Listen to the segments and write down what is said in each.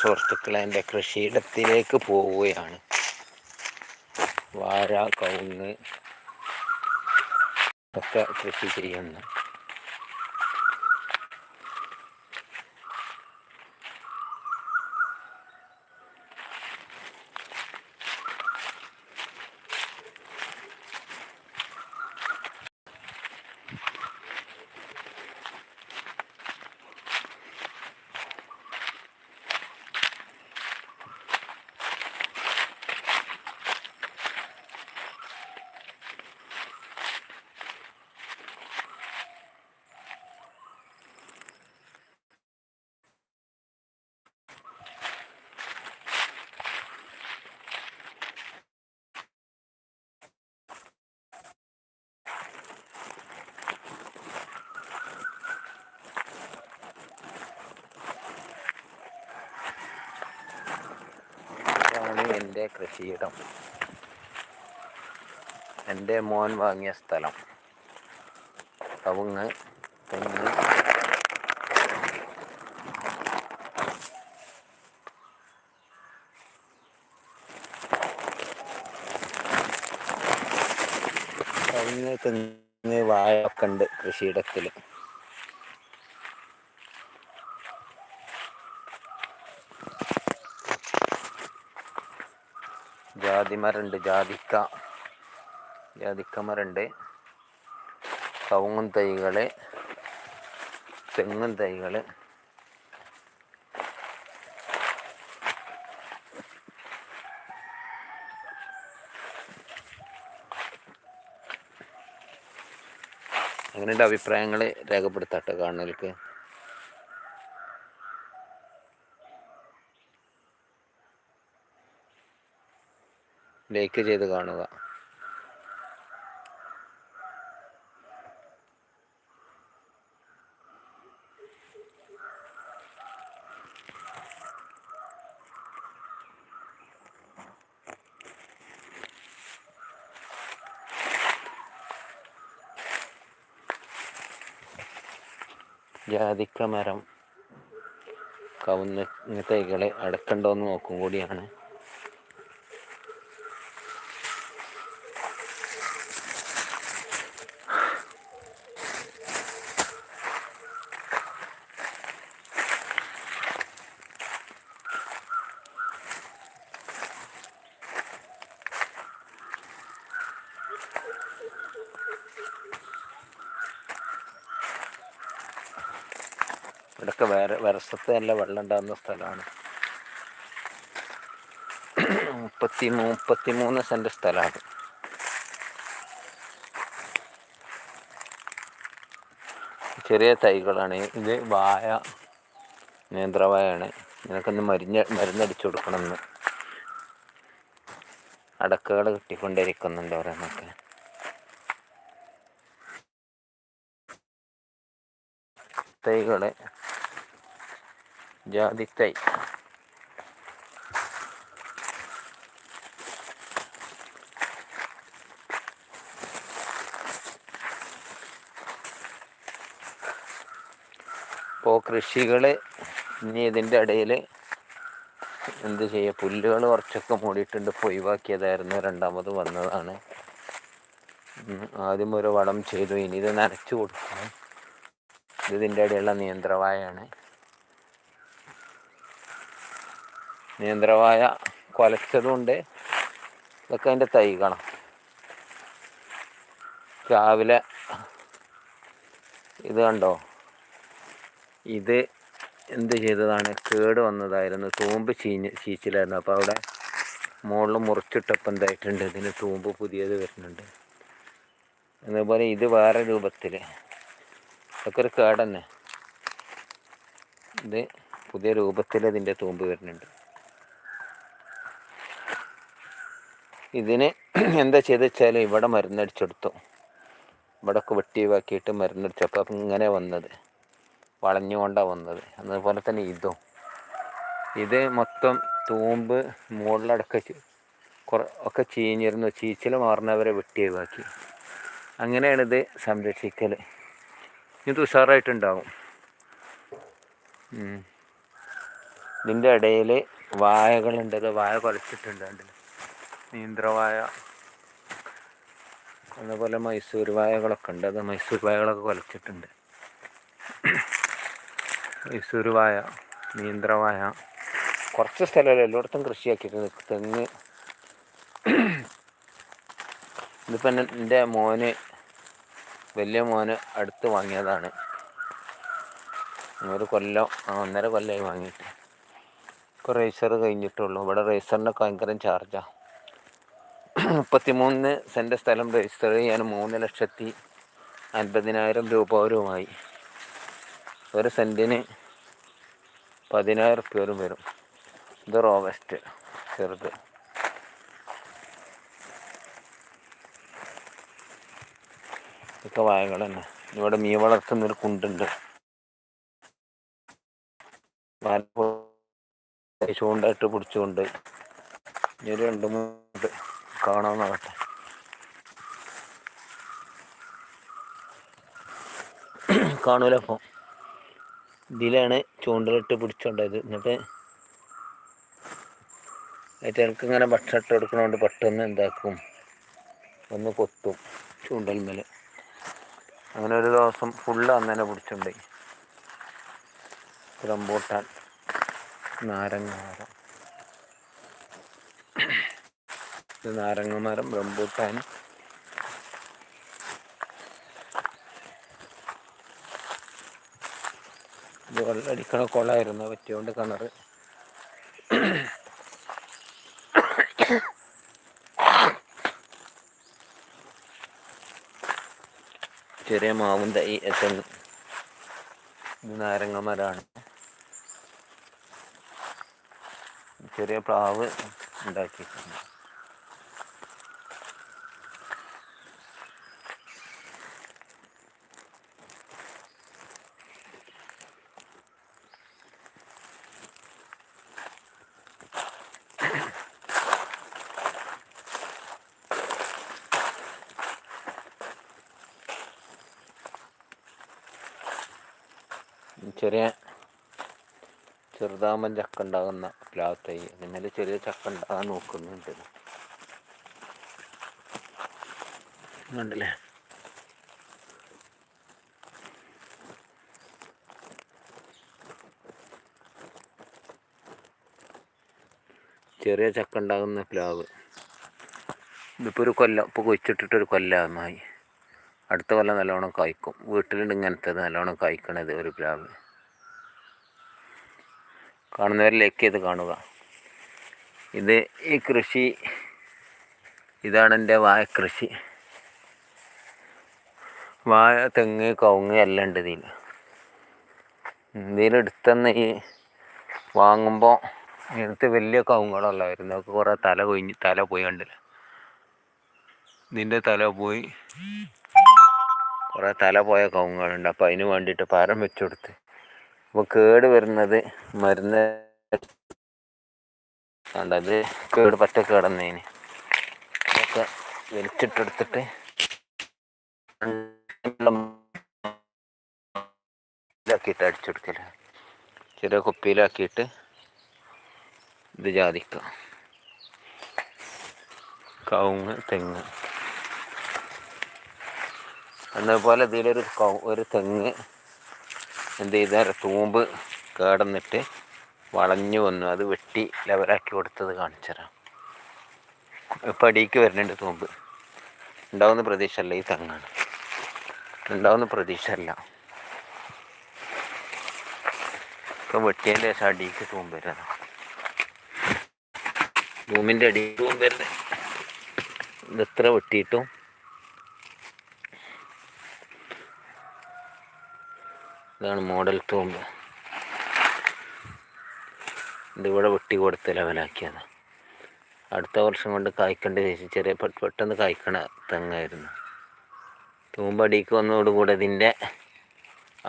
സുഹൃത്തുക്കളെ എന്റെ കൃഷിയിടത്തിലേക്ക് പോവുകയാണ്. വാര കവുങ്ങ് ഒക്കെ കൃഷി ചെയ്യുന്നു ഇതാണ് എന്റെ കൃഷിയിടം. എന്റെ മോൻ വാങ്ങിയ സ്ഥലം. കവുങ്ങ് തെങ്ങ്. കവുങ്ങ് തെങ്ങ് വാഴ ഒക്കെ ഉണ്ട് കൃഷിയിടത്തിൽ ജാതി മരമുണ്ട് ജാതിക്ക. ജാതിക്കമാരുണ്ട്. കവുങ്ങും തൈകൾ തെങ്ങും തൈകൾ അങ്ങനെയുള്ള അഭിപ്രായങ്ങൾ രേഖപ്പെടുത്താട്ടെ കാണുന്നവർക്ക്? ലൈക്ക് ചെയ്ത് കാണുക. ജാതിക്ക മരം കവുന്ന് തൈകളെ അടക്കണ്ടോ എന്ന് നോക്കും കൂടിയാണ്. ഇവിടൊക്കെ വേറെ വരസത്ത് നല്ല വെള്ളം ഉണ്ടാകുന്ന സ്ഥലമാണ്. മുപ്പത്തി മുപ്പത്തി മൂന്ന് സെന്റ് സ്ഥലമാണ്. ചെറിയ തൈകളാണ്. ഇത് വായ നേന്ത്രവായാണ് നിനക്കൊന്ന് മരുന്ന് മരുന്നടിച്ചു കൊടുക്കണമെന്ന്. അടക്കകൾ കിട്ടിക്കൊണ്ടിരിക്കുന്നുണ്ട് ഓരോന്നൊക്കെ. തൈകൾ ജാതിത്തൈ ഇപ്പോൾ കൃഷികൾ ഇനി ഇതിന്റെ ഇടയിൽ എന്ത് ചെയ്യുക പുല്ലുകൾ കുറച്ചൊക്കെ മൂടിയിട്ടുണ്ട്. ഇപ്പോൾ ഒഴിവാക്കിയതായിരുന്നു. രണ്ടാമത് വന്നതാണ്. ആദ്യം ഒരു വളം ചെയ്തു. ഇനി ഇത് നനച്ചു കൊടുക്കണം. ഇത് ഇതിന്റെ ഇടയിലുള്ള നിയന്ത്രവായാണ്. നിയന്ത്രവായ കുലച്ചതുകൊണ്ട് ഇതൊക്കെ അതിന്റെ തൈകളാണ്. രാവിലെ ഇത് കണ്ടോ? ഇത് എന്ത് ചെയ്തതാണ്? കേട് വന്നതായിരുന്നു. തൂമ്പ് ചീഞ്ഞ് ചീച്ചിലായിരുന്നു. അപ്പോൾ അവിടെ മുകളിൽ മുറിച്ചിട്ടപ്പം എന്തായിട്ടുണ്ട് ഇതിന് തൂമ്പ് പുതിയത് വരുന്നുണ്ട്. അതേപോലെ ഇത് വേറെ രൂപത്തിൽ ഇതൊക്കെ ഒരു കേടന്നെ. ഇത് പുതിയ രൂപത്തിൽ ഇതിന്റെ തൂമ്പ് വരുന്നുണ്ട്. ഇതിന് എന്താ ചെയ്ത് വെച്ചാൽ ഇവിടെ മരുന്നടിച്ചെടുത്തു. ഇവിടെ ഒക്കെ വെട്ടി ഒഴിവാക്കിയിട്ട് മരുന്നടിച്ചപ്പോൾ അപ്പം ഇങ്ങനെ വന്നത്. വളഞ്ഞുകൊണ്ടാണ് വന്നത്. അതുപോലെ തന്നെ ഇതും. ഇത് മൊത്തം തൂമ്പ് മുകളിലടക്കം കുറ ഒക്കെ ചീഞ്ഞിരുന്നു. ചീച്ചിൽ മാറുന്നവരെ വെട്ടി ഒഴിവാക്കി അങ്ങനെയാണ് ഇത് സംരക്ഷിക്കൽ ഇത് ഉഷാറായിട്ടുണ്ടാവും. ഇതിന്റെ ഇടയിൽ വാഴകളുണ്ട് അത് വാഴ കുലച്ചിട്ടുണ്ട് കണ്ടില്ലേ നീന്ത്രവാഴ അതുപോലെ മൈസൂർ വായകളൊക്കെ ഉണ്ട്. അത് മൈസൂർ വായകളൊക്കെ കൊലച്ചിട്ടുണ്ട്. മൈസൂർ വായ നീന്ദ്രവായ കുറച്ച് സ്ഥലമല്ല? എല്ലായിടത്തും കൃഷിയാക്കിയിട്ടുണ്ട് തെങ്ങ്. ഇതിപ്പോൾ എന്റെ മോന് വലിയ മോന് അടുത്ത് വാങ്ങിയതാണ്. ഒരു കൊല്ലം ഒന്നര കൊല്ലമായി വാങ്ങിയിട്ട്. ഇപ്പോൾ റേസർ കഴിഞ്ഞിട്ടുള്ളൂ. ഇവിടെ റേസറിനൊക്കെ ഭയങ്കര ചാർജാണ് മുപ്പത്തിമൂന്ന് സെന്റ് സ്ഥലം രജിസ്റ്റർ ചെയ്യാൻ മൂന്ന് ലക്ഷത്തി അൻപതിനായിരം രൂപ വരുമായി. ഒരു സെന്റിന് പതിനായിരം റുപ്യ വരും. വരും. ഇത് റോവസ്റ്റ് ചെറുത്. ഇതൊക്കെ വായകൾ തന്നെ. ഇവിടെ മീൻ വളർത്തുന്നൊരു കുണ്ടുണ്ട്. ചൂണ്ടായിട്ട് പിടിച്ചുകൊണ്ട് ഇനി രണ്ട് മൂന്ന് കാണാമെന്നാകട്ടെ കാണൂല അപ്പോൾ ഇതിലാണ് ചൂണ്ടലിട്ട് പിടിച്ചോണ്ടത്. എന്നിട്ട് ഏറ്റങ്ങൾക്ക് ഇങ്ങനെ ഭക്ഷണം ഇട്ട് കൊടുക്കണോണ്ട് പെട്ടെന്ന് എന്താക്കും. ഒന്ന് കൊത്തും ചൂണ്ടൽമേൽ അങ്ങനെ ഒരു ദിവസം ഫുള്ള് അന്ന് തന്നെ പിടിച്ചിട്ടുണ്ടായി റംബൂട്ടാൻ നാരങ്ങ മരം ഇത് നാരങ്ങ മരം റംബൂട്ടാൻ. ഇത് വെള്ളമടിക്കണ കുളമായിരുന്നു പറ്റിയോണ്ട് കിണറ് ചെറിയ മാവും തൈ എത്തുന്നു ഇത് നാരങ്ങ മരമാണ് ചെറിയ പ്ലാവ് ഉണ്ടാക്കിയിട്ടുണ്ട് ചെറിയ ചെറുതാമൻ ചക്ക ഉണ്ടാകുന്ന പ്ലാവ് തൈ ചെറിയ ചക്ക ഉണ്ടാകാൻ നോക്കുന്നുണ്ട് ചെറിയ ചക്ക ഉണ്ടാകുന്ന പ്ലാവ്. ഇതിപ്പോൾ ഒരു കൊല്ലം ഇപ്പോൾ കൊച്ചിട്ടിട്ടൊരു കൊല്ലമായി. അടുത്ത കൊല്ലം നല്ലോണം കായ്ക്കും. വീട്ടിലുണ്ട് ഇങ്ങനത്തത് നല്ലോണം കായ്ക്കണത് ഒരു പ്ലാവ്. കാണുന്നവരിലേക്ക് ഇത് കാണുക. ഇത് ഈ കൃഷി ഇതാണ് എന്റെ വാഴ കൃഷി. വായ തെങ്ങ് കവുങ്ങ് എല്ലാം ഉണ്ട് ഇതിൽ. ഇതിലെടുത്തെന്ന് ഈ വാങ്ങുമ്പോൾ ഇങ്ങനത്തെ വലിയ കവുങ്ങുകളല്ലായിരുന്നു അതൊക്കെ കുറേ തല കൊഴിഞ്ഞ് തല പോയി കണ്ടില്ല? ഇതിന്റെ തല പോയി. കുറേ തല പോയ കവുങ്ങുകളുണ്ട്. അപ്പോൾ അതിന് വേണ്ടിയിട്ട് പാരം വെച്ചു കൊടുത്ത്. അപ്പോൾ കേട് വരുന്നത് മരുന്ന് കണ്ടത് കേട് പറ്റ കേടന്നതിന് അതൊക്കെ വലിച്ചിട്ടെടുത്തിട്ട് ഇതാക്കിയിട്ട് അടിച്ചെടുക്കല. ചെറിയ കുപ്പിയിലാക്കിയിട്ട് ഇത് ജാതിക്ക. കവുങ്ങ് തെങ്ങ്. എന്നപോലെ ഇതിലൊരു ഒരു തെങ്ങ് എന്ത് ചെയ്താൽ തൂമ്പ് കേടന്നിട്ട് വളഞ്ഞു വന്നു. അത് വെട്ടി ലെവലാക്കി കൊടുത്തത് കാണിച്ചുതരാം. ഇപ്പം അടിക്ക് വരുന്നുണ്ട് തൂമ്പ്. ഉണ്ടാവുന്ന പ്രതീക്ഷയല്ല ഈ തങ്ങാണ്. ഉണ്ടാവുന്ന പ്രതീക്ഷയല്ല. ഇപ്പം വെട്ടിയതിന്റെ ശേഷം അടിക്ക് തൂമ്പ് വരുന്നത്. ഭൂമിന്റെ അടി തൂമ്പ് വരുന്നത്. ഇത് എത്ര വെട്ടിയിട്ടും ഇതാണ് മോഡൽ തൂമ്പ് ഇതിവിടെ വെട്ടി കൊടുത്ത് ലെവലാക്കിയത്. അടുത്ത വർഷം കൊണ്ട് കായ്ക്കേണ്ട ചേച്ചി ചെറിയ പെട്ടെന്ന് കായ്ക്കണ തെങ്ങായിരുന്നു. തൂമ്പടിക്ക് വന്നതോടുകൂടെ ഇതിന്റെ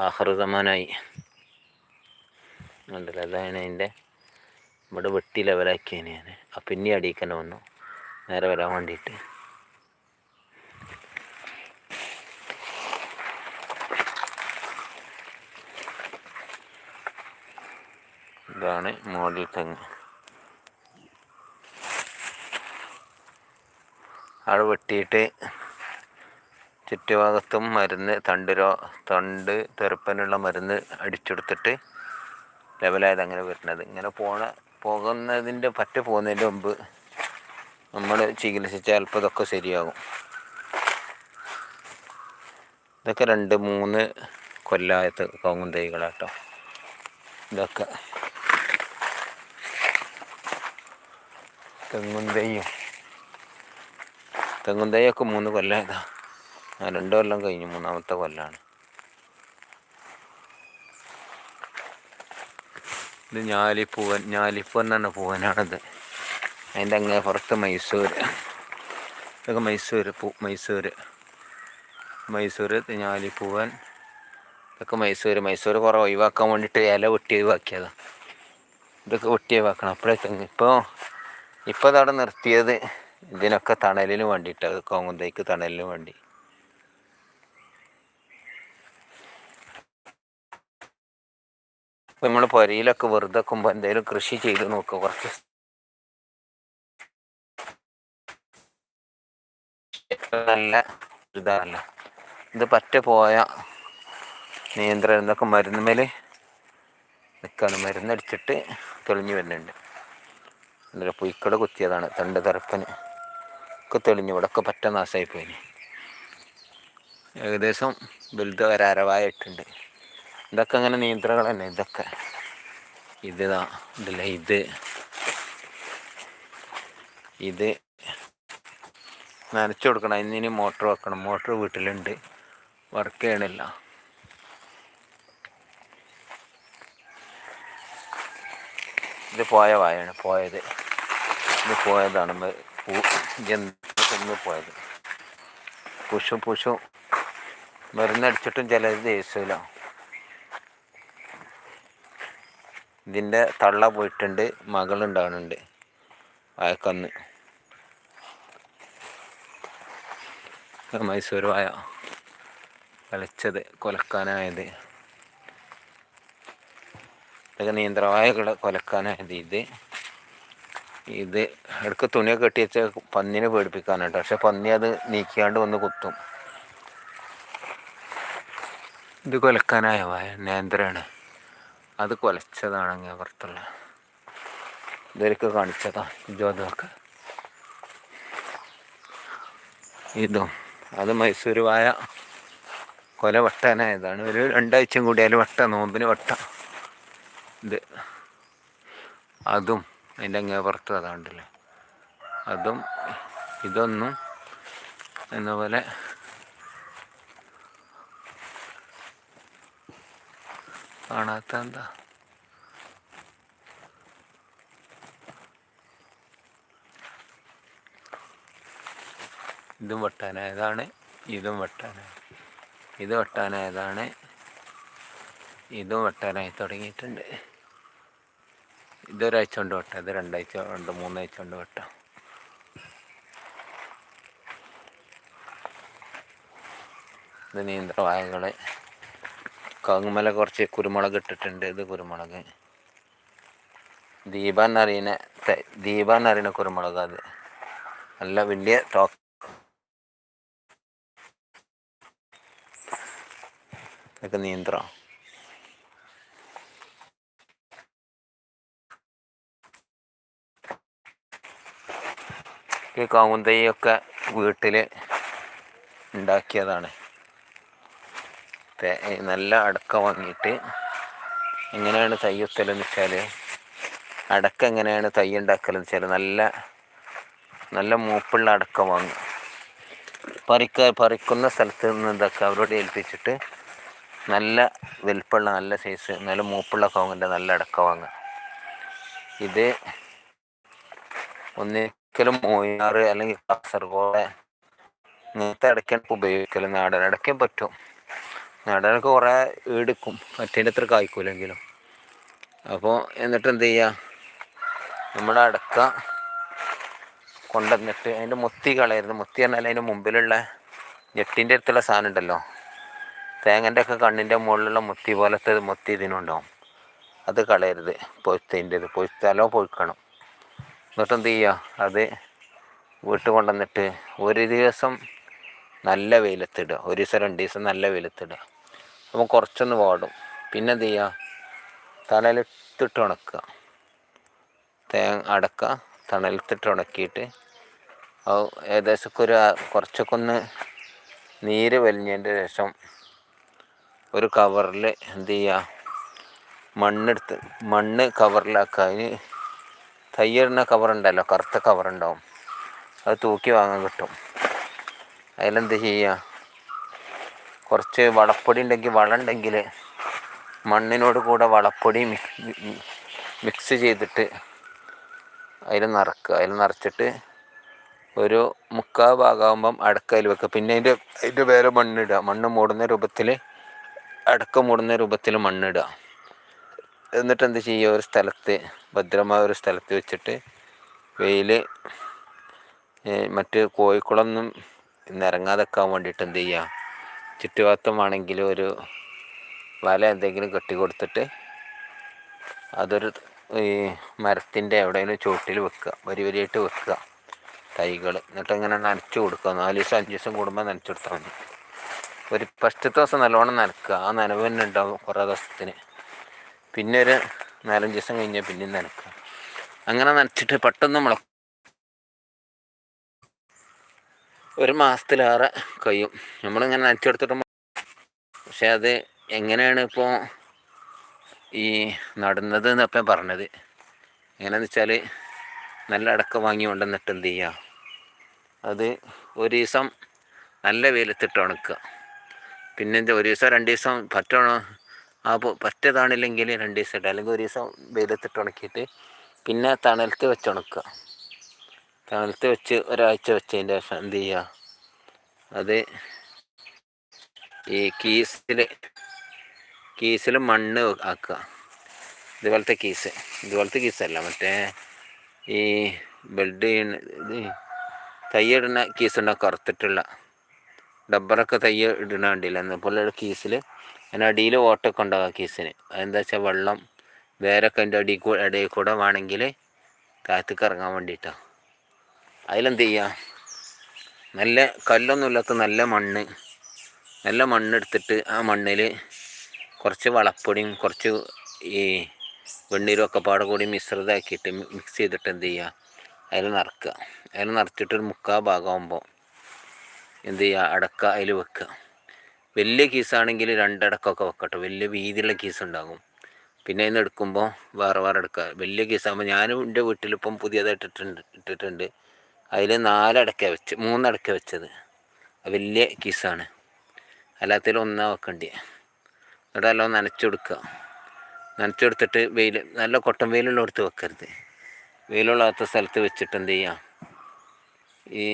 ആഹൃതമാനായി ഉണ്ടല്ലോ അതാണ് അതിന്റെ ഇവിടെ വെട്ടി ലെവലാക്കിയതിന് ഞാൻ ആ പിന്നെ അടിക്ക് വന്നു. നേരെ വരാൻ വേണ്ടിയിട്ട്. ഇതാണ് മോഡൽ തെങ്ങ്. ആൾ വെട്ടിയിട്ട് ചുറ്റുഭാഗത്തും മരുന്ന് തണ്ടുരോ തണ്ട് തെറുപ്പനുള്ള മരുന്ന് അടിച്ചെടുത്തിട്ട് ലെവലായത് അങ്ങനെ വരുന്നത്. ഇങ്ങനെ പോണ പോകുന്നതിന്റെ പറ്റ പോകുന്നതിന്റെ മുമ്പ് നമ്മൾ ചികിത്സിച്ച അല്പം ഇതൊക്കെ ശരിയാകും. ഇതൊക്കെ രണ്ട് മൂന്ന് കൊല്ലായത്ത് കവുങ്ങും തൈകളാട്ടോ. ഇതൊക്കെ തെങ്ങും തൈയും തെങ്ങും തൈയൊക്കെ മൂന്ന് കൊല്ലം ആ രണ്ട് കൊല്ലം കഴിഞ്ഞു മൂന്നാമത്തെ കൊല്ലാണ്. ഇത് ഞാലിപ്പൂവൻ ഞാലിപ്പൂവൻ എന്നാണ് പൂവനാണിത്. അതിന്റെ അങ്ങേ പുറത്ത് മൈസൂർ ഇതൊക്കെ മൈസൂർ പൂ മൈസൂർ മൈസൂർ ഞാലിപ്പൂവൻ. ഇതൊക്കെ മൈസൂർ മൈസൂർ കുറേ ഒഴിവാക്കാൻ വേണ്ടിയിട്ട് ഇല വെട്ടി ഒഴിവാക്കിയതാണ് ഇതൊക്കെ വെട്ടി ഒഴിവാക്കണം. അപ്പോഴേ തെങ്ങ് ഇപ്പോൾ ഇപ്പോൾ അതവിടെ നിർത്തിയത് ഇതിനൊക്കെ തണലിന് വേണ്ടിയിട്ടാണ് കോങ്ങുന്തയ്ക്ക് തണലിന് വേണ്ടി. നമ്മൾ പുരയിലൊക്കെ വെറുതെ വെക്കുമ്പോൾ എന്തെങ്കിലും കൃഷി ചെയ്ത് നോക്കുക കുറച്ച് നല്ല ഇതല്ല ഇത് പറ്റ പോയ നിയന്ത്രണം ഇതൊക്കെ മരുന്നുമേൽ നിൽക്കാണ് മരുന്നടിച്ചിട്ട് തെളിഞ്ഞു വരുന്നുണ്ട്. എന്നിട്ട് പുയ്ക്കട കുത്തിയതാണ് തണ്ട് തറപ്പന് ഒക്കെ തെളിഞ്ഞു. ഇവിടെ ഒക്കെ പറ്റ നാശമായിപ്പോയിന് പോയി ഏകദേശം വലുത് വരാരവായിട്ടുണ്ട് ഇതൊക്കെ അങ്ങനെ നിയന്ത്രണങ്ങൾ തന്നെ. ഇതൊക്കെ ഇതാ ഇതില്ല ഇത്. ഇത് നനച്ചു കൊടുക്കണം. ഇനി മോട്ടർ വെക്കണം. മോട്ടർ വീട്ടിലുണ്ട്. വർക്ക് ചെയ്യണില്ല. ഇത് പോയ വായാണ് പോയത്. ഇത് പോയതാണ് ജന്തു പോയത്. പുഷു പുഷു മരുന്നടിച്ചിട്ടും ചിലത് ദേശമില്ല ഇതിന്റെ തള്ള പോയിട്ടുണ്ട് മകളുണ്ടാവുന്നുണ്ട് വായക്കന്ന്. മൈസൂർ വായ കളിച്ചത് കൊലക്കാനായത്. ഇതൊക്കെ നിയന്ത്രവായകളെ കൊലക്കാനായത് ഇത്. ഇത് ഇടയ്ക്ക് തുണിയൊക്കെ കെട്ടി വെച്ച പന്നിനെ പേടിപ്പിക്കാനായിട്ട് പക്ഷെ പന്നി അത് നീക്കിയാണ്ട് വന്ന് കുത്തും. ഇത് കൊലക്കാനായ വായ നേന്ത്രയാണ് അത് കൊലച്ചതാണ് അങ്ങ് പുറത്തുള്ള കാണിച്ചതാ ജോതൊക്കെ ഇതും അത് മൈസൂർ വായ കൊല വട്ടാനായതാണ് ഒരു രണ്ടാഴ്ചയും കൂടിയാൽ വട്ട നോമ്പിന് വട്ട. ഇത് അതും അതിന്റെ അങ്ങേ പുറത്ത് അതാണ്ടല്ലേ. അതും ഇതൊന്നും എന്ന പോലെ കാണാത്ത എന്താ? ഇതും വെട്ടാനായതാണ് ഇതും വെട്ടാനായത് ഇത് വെട്ടാനായതാണ് ഇതും വെട്ടാനായി തുടങ്ങിയിട്ടുണ്ട്. ഇതൊരാഴ്ച കൊണ്ട് വെട്ടാം ഇത് രണ്ടാഴ്ച കൊണ്ട് മൂന്നാഴ്ച കൊണ്ട് വെട്ടാം. ഇത് നീന്തവായകൾ കാങ്ങുമല കുറച്ച് കുരുമുളക് ഇട്ടിട്ടുണ്ട് ഇത് കുരുമുളക്. ദീപ എന്നറിയുന്ന ദീപ എന്നറിയുന്ന കുരുമുളക് അത് നല്ല വലിയ ടോക്ക് ഇതൊക്കെ നീന്തണം ഈ കൗന്തയൊക്കെ വീട്ടിൽ ഉണ്ടാക്കിയതാണ്. നല്ല അടക്ക വാങ്ങിയിട്ട് എങ്ങനെയാണ് തൈ കുത്തലെന്ന് വെച്ചാൽ അടക്ക എങ്ങനെയാണ് തൈ ഉണ്ടാക്കലെന്ന് വെച്ചാൽ നല്ല നല്ല മൂപ്പുള്ള അടക്ക വാങ്ങും. പറിക്ക പറിക്കുന്ന സ്ഥലത്ത് നിന്ന് ഇതൊക്കെ അവരോട് ഏൽപ്പിച്ചിട്ട് നല്ല വലിപ്പമുള്ള നല്ല സൈസ് നല്ല മൂപ്പുള്ള കവുങ്ങിന്റെ നല്ല അടക്ക വാങ്ങുക. ഇത് ഒന്നിക്കലും മൂന്നാറ് അല്ലെങ്കിൽ കാസർഗോഡ് ഇങ്ങനത്തെ ഇടയ്ക്കാണ് ഉപയോഗിക്കലും. നാടൻ അടയ്ക്കാൻ പറ്റും. നാടനൊക്കെ കുറേ എടുക്കും. മറ്റേന്റെ അത്ര കായ്ക്കൂലെങ്കിലും. അപ്പോൾ എന്നിട്ട് എന്ത് ചെയ്യുക നമ്മുടെ അടക്ക കൊണ്ടുവന്നിട്ട് അതിന്റെ മുത്തി കളയരുത്. മുത്തി പറഞ്ഞാൽ അതിന്റെ മുമ്പിലുള്ള ഞെട്ടിന്റെ അടുത്തുള്ള സാധനം ഉണ്ടല്ലോ. തേങ്ങന്റെ ഒക്കെ കണ്ണിന്റെ മുകളിലുള്ള മുത്തി പോലത്തെ മുത്തി ഇതിനുണ്ടാവും. അത് കളയരുത്. പൊഴുത്തതിന്റെത് പൊഴുത്താലോ പൊയ്ക്കണം എന്നിട്ട് എന്ത് ചെയ്യുക അത് വീട്ടിൽ കൊണ്ടുവന്നിട്ട് ഒരു ദിവസം നല്ല വെയിലത്തിടുക. ഒരു ദിവസം രണ്ട് ദിവസം നല്ല വെയിലത്തിടുക. അപ്പം കുറച്ചൊന്ന് വാടും. പിന്നെ എന്ത് ചെയ്യുക തണലത്തിട്ട് ഉണക്കുക. തേങ്ങ അടക്ക തണലത്തിട്ട് ഉണക്കിയിട്ട് ഏകദേശമൊക്കെ ഒരു കുറച്ചൊക്കെ ഒന്ന് നീര് വലിഞ്ഞതിന്റെ ശേഷം ഒരു കവറിൽ എന്ത് ചെയ്യുക മണ്ണെടുത്ത് മണ്ണ് കവറിലാക്കുക. അതിന് തയ്യിടുന്ന കവറുണ്ടല്ലോ കറുത്ത കവറുണ്ടാവും. അത് തൂക്കി വാങ്ങാൻ കിട്ടും. അതിലെന്ത് ചെയ്യുക കുറച്ച് വളപ്പൊടി ഉണ്ടെങ്കിൽ വളം ഉണ്ടെങ്കിൽ മണ്ണിനോട് കൂടെ വളപ്പൊടി മിക്സ് ചെയ്തിട്ട് അതിൽ നിറക്കുക. അതിൽ നിറച്ചിട്ട് ഒരു മുക്കാൽ ഭാഗമാകുമ്പം അടക്കയിൽ വെക്കുക. പിന്നെ അതിന്റെ അതിന്റെ വേറെ മണ്ണിടുക മണ്ണ് മൂടുന്ന രൂപത്തിൽ അടക്ക മൂടുന്ന രൂപത്തിൽ മണ്ണിടുക എന്നിട്ട് എന്ത് ചെയ്യുക ഒരു സ്ഥലത്ത് ഭദ്രമായ ഒരു സ്ഥലത്ത് വെച്ചിട്ട് വെയിൽ മറ്റ് കോഴിക്കുളമൊന്നും നിറങ്ങാതെക്കാൻ വേണ്ടിയിട്ട് എന്ത് ചെയ്യുക ചുറ്റുഭാഗത്തുമാണെങ്കിൽ ഒരു വല എന്തെങ്കിലും കെട്ടി കൊടുത്തിട്ട് അതൊരു ഈ മരത്തിന്റെ എവിടെയെങ്കിലും ചുവട്ടിൽ വെക്കുക. വരി വരിയായിട്ട് വെക്കുക. തൈകൾ. എന്നിട്ട് ഇങ്ങനെ നനച്ച് കൊടുക്കുക? നാല് ദിവസം അഞ്ച് ദിവസം കൂടുമ്പോൾ നനച്ചു കൊടുത്താൽ മതി. ഒരു ഫസ്റ്റത്തെ ദിവസം നല്ലോണം നനക്കുക. ആ നനവ് തന്നെ ഉണ്ടാവും കുറേ ദിവസത്തിന്. പിന്നെ ഒരു നാലഞ്ച് ദിവസം കഴിഞ്ഞാൽ പിന്നെയും നനക്കുക അങ്ങനെ നനച്ചിട്ട് പെട്ടെന്ന് മുളക്ക ഒരു മാസത്തിലേറെ കഴിയും. നമ്മളിങ്ങനെ നനച്ചെടുത്തിട്ട് പക്ഷെ അത് എങ്ങനെയാണ് ഇപ്പോൾ ഈ നടുന്നത് എന്നപ്പം പറഞ്ഞത്. എങ്ങനെയാണെന്ന് വെച്ചാൽ നല്ല അടക്ക വാങ്ങി കൊണ്ടുവന്നിട്ട് എന്ത് ചെയ്യുക അത് ഒരു ദിവസം നല്ല വെയിലത്തിട്ട് ഉണക്കുക. പിന്നെ ഒരു ദിവസം രണ്ട് ദിവസം പറ്റണോ? ആ പറ്റതാണില്ലെങ്കിൽ രണ്ട് ദിവസം ഇട്ട് അല്ലെങ്കിൽ ഒരു ദിവസം വെയിലത്തിട്ട് ഉണക്കിയിട്ട് പിന്നെ തണലത്ത് വെച്ച് ഉണക്കുക. തണലത്ത് വെച്ച് ഒരാഴ്ച വെച്ചതിന്റെ ശേഷം എന്ത് ചെയ്യുക? അത് ഈ കീസിൽ കീസിൽ മണ്ണ് ആക്കുക. ഇതുപോലത്തെ കീസ്. ഇതുപോലത്തെ കീസല്ല. മറ്റേ ഈ ബെഡ് ഇത് തയ്യിടുന്ന കീസുണ്ടാവും കറുത്തിട്ടുള്ള ഡബ്ബറൊക്കെ തയ്യ ഇടണ കണ്ടില്ല? എന്നപോലെ കീസിൽ അതിന് അടിയിൽ ഓട്ടൊക്കെ ഉണ്ടാകും കീസിന്. അതെന്താ വെച്ചാൽ വെള്ളം വേരൊക്കെ അതിന്റെ അടി ഇടയിൽ കൂടെ വേണമെങ്കിൽ താഴത്തേക്ക് ഇറങ്ങാൻ വേണ്ടിയിട്ടാണ് അതിലെന്ത് ചെയ്യുക നല്ല കല്ലൊന്നുമില്ലാത്ത നല്ല മണ്ണ്. നല്ല മണ്ണെടുത്തിട്ട് ആ മണ്ണിൽ കുറച്ച് വളപ്പൊടിയും കുറച്ച് ഈ വെണ്ണീരും ഒക്കെ പാടെ കൂടി മിശ്രിതമാക്കിയിട്ട് മിക്സ് ചെയ്തിട്ട് എന്ത് ചെയ്യുക അതിൽ നിറക്കുക. അതിൽ നിറച്ചിട്ടൊരു മുക്കാൽ ഭാഗമാകുമ്പോൾ എന്ത് ചെയ്യുക അടക്ക അതിൽ വെക്കുക. വലിയ കീസാണെങ്കിൽ രണ്ടടക്കമൊക്കെ വെക്കട്ടെ. വലിയ വീതിയുള്ള കീസ് ഉണ്ടാകും പിന്നെ ഇന്ന് എടുക്കുമ്പോൾ വേറെ വേറെ എടുക്കുക വലിയ കീസാകുമ്പോൾ ഞാനും എന്റെ വീട്ടിലിപ്പം പുതിയതായിട്ട് ഇട്ടിട്ടുണ്ട് ഇട്ടിട്ടുണ്ട്. അതിൽ നാലടക്ക വെച്ച് മൂന്നടക്ക വെച്ചത്. വലിയ കീസാണ്. അല്ലാത്തതിൽ ഒന്നാ വെക്കേണ്ടി എന്നിട്ട് എല്ലാം നനച്ചെടുക്കുക നനച്ചെടുത്തിട്ട് നനച്ചു വെയിൽ നല്ല കൊട്ടൻ വെയിലുള്ളിടത്ത് വെക്കരുത്. വെയിലുള്ളാത്ത സ്ഥലത്ത് വെച്ചിട്ട് എന്ത് ചെയ്യുക ഈ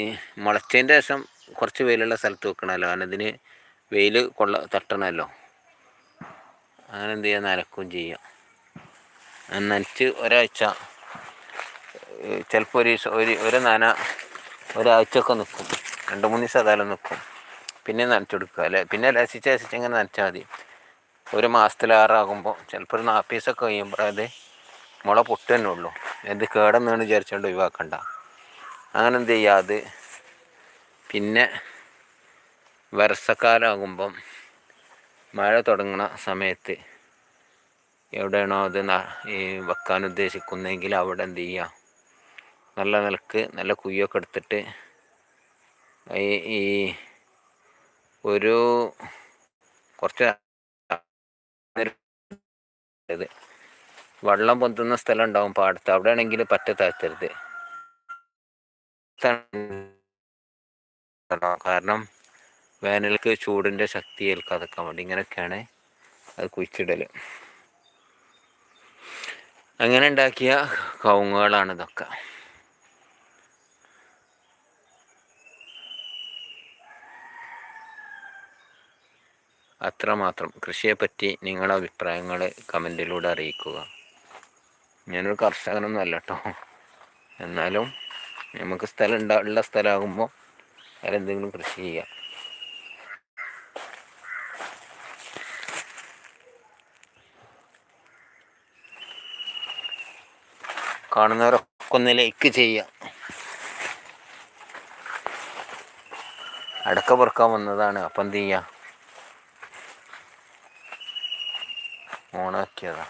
മുളച്ചതിന്റെ ശേഷം കുറച്ച് വെയിലുള്ള സ്ഥലത്ത് വെക്കണമല്ലോ. കാരണം ഇതിന് വെയിൽ കൊള്ള തട്ടണമല്ലോ. അങ്ങനെ എന്ത് ചെയ്യാം? നനക്കുകയും ചെയ്യാം. നനച്ച് ഒരാഴ്ച ചിലപ്പോൾ ഒരു ഒരു ഒരു നന ഒരാഴ്ചയൊക്കെ നിൽക്കും രണ്ട് മൂന്ന് ദിവസം അതായാലും നിൽക്കും പിന്നെ നനച്ചെടുക്കുക. അല്ലേ? പിന്നെ ലസിച്ച് ലസിച്ച് ഇങ്ങനെ നനച്ചാൽ മതി. ഒരു മാസത്തിലാറാകുമ്പോൾ ചിലപ്പോൾ ഒരു നാൽപ്പത് ദിവസമൊക്കെ കഴിയുമ്പോൾ അത് മുള പൊട്ട് തന്നെ ഉള്ളൂ. എന്ത് കേടെന്നാണ് വിചാരിച്ചുകൊണ്ട് ഒഴിവാക്കണ്ട. അങ്ങനെ എന്ത് ചെയ്യുക അത് പിന്നെ വരസക്കാലമാകുമ്പം മഴ തുടങ്ങുന്ന സമയത്ത് എവിടെയാണോ അത് ഈ വെക്കാൻ ഉദ്ദേശിക്കുന്നതെങ്കിൽ അവിടെ എന്ത് ചെയ്യുക നല്ല നിലയ്ക്ക് നല്ല കുയ്യൊക്കെ എടുത്തിട്ട് ഈ ഒരു കുറച്ച് വെള്ളം പൊന്തുന്ന സ്ഥലം ഉണ്ടാവും പാടത്ത്. അവിടെ ആണെങ്കിൽ പറ്റ താഴ്ത്തരുത്. കാരണം വേനൽക്ക് ചൂടിന്റെ ശക്തി ഏൽക്കാതെക്കാൻ വേണ്ടി ഇങ്ങനെയൊക്കെയാണ് അത് കുഴിച്ചിടൽ. അങ്ങനെ ഉണ്ടാക്കിയ കവുങ്ങുകളാണ് ഇതൊക്കെ. അത്രമാത്രം കൃഷിയെപ്പറ്റി നിങ്ങളുടെ അഭിപ്രായങ്ങൾ കമന്റിലൂടെ അറിയിക്കുക. ഞാനൊരു കർഷകനൊന്നും അല്ല കേട്ടോ. എന്നാലും നമുക്ക് സ്ഥലം ഉള്ള സ്ഥലമാകുമ്പോൾ അതിലെന്തെങ്കിലും കൃഷി ചെയ്യാം. കാണുന്നവരൊക്കെ ഒന്ന് ലൈക്ക് ചെയ്യാം. അടക്ക പറക്കാൻ വന്നതാണ്. അപ്പം എന്ത് ചെയ്യാം? ഓണാക്കിയതാ.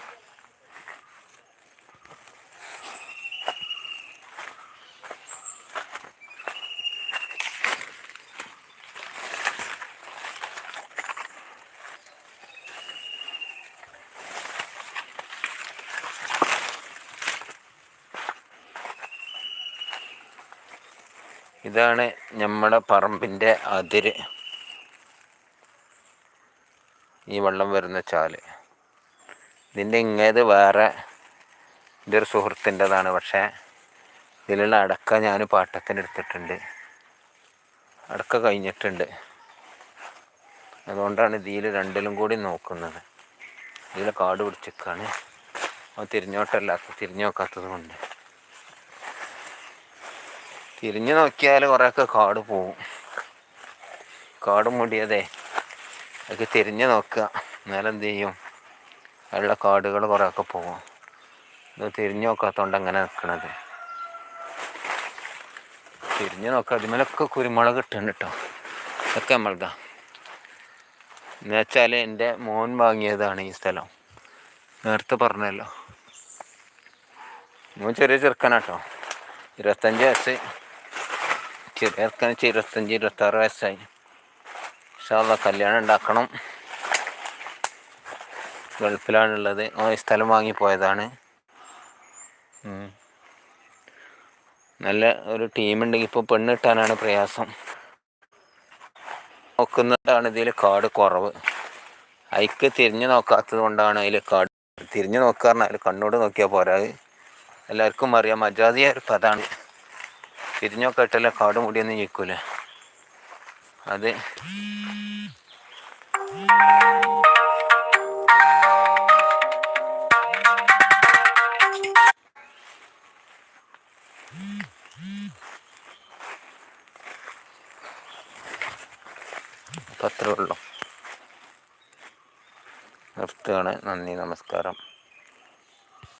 ഇതാണ് നമ്മുടെ പറമ്പിന്റെ അതിര്. ഈ വെള്ളം വരുന്ന ചാൽ. ഇതിന്റെ ഇങ്ങേത് വേറെ എന്റെ ഒരു സുഹൃത്തിന്റെതാണ്. പക്ഷേ ഇതിലുള്ള അടക്ക ഞാൻ പാട്ടത്തിന് എടുത്തിട്ടുണ്ട്. അടക്ക കഴിഞ്ഞിട്ടുണ്ട്. അതുകൊണ്ടാണ് ഇതിൽ രണ്ടിലും കൂടി നോക്കുന്നത്. ഇതിൽ കാട് പിടിച്ചിക്കാണ്. അത് തിരിഞ്ഞോട്ടല്ലാത്ത തിരിഞ്ഞു നോക്കാത്തത് കൊണ്ട്. തിരിഞ്ഞു നോക്കിയാൽ കുറേയൊക്കെ കാട് പോവും. കാട് മൂടിയതേ അതൊക്കെ തിരിഞ്ഞു നോക്കുക. എന്നാലും എന്ത് ചെയ്യും? അതിലുള്ള കാടുകൾ കുറേയൊക്കെ പോകും ഇത് തിരിഞ്ഞു നോക്കാത്തതുകൊണ്ട് അങ്ങനെ നിൽക്കണത് തിരിഞ്ഞു നോക്കുക അതിമേലൊക്കെ കുരുമുളക് ഇട്ടുണ്ട് കേട്ടോ ഇതൊക്കെ നമ്മളതാ എന്ന് വെച്ചാൽ എന്റെ മോൻ വാങ്ങിയതാണ് ഈ സ്ഥലം. നേരത്തെ പറഞ്ഞല്ലോ. മോൻ ചെറിയ ചെറുക്കനാട്ടോ ഇരുപത്തഞ്ച് വയസ്സ്. ചെറിയ ചെറുക്കന് ഇരുപത്തഞ്ച് ഇരുപത്താറ് വയസ്സായി. ഇൻഷാല്ല കല്യാണം ഉണ്ടാക്കണം. ഗൾഫിലാണുള്ളത്. ആ സ്ഥലം വാങ്ങിപ്പോയതാണ്. പോയതാണ് നല്ല ഒരു ടീമുണ്ടെങ്കിൽ ഇപ്പോൾ പെണ്ണ് കിട്ടാനാണ് പ്രയാസം. നോക്കുന്നതാണ് ഇതിൽ കാട് കുറവ്. അയക്ക് തിരിഞ്ഞു നോക്കാത്തത് കൊണ്ടാണ് അതിൽ കാട് തിരിഞ്ഞു നോക്കാറിന് അതിൽ കണ്ണോട് നോക്കിയാൽ പോരാ. എല്ലാവർക്കും അറിയാം. മജാദിയ ഒരു പദമാണ് തിരിഞ്ഞു കെട്ടല്ല കാട് മുടിയൊന്നും ജയിക്കൂലേ അത് അത്രേ ഉള്ളൂ. നിർത്തുകയാണ്. നന്ദി നമസ്കാരം.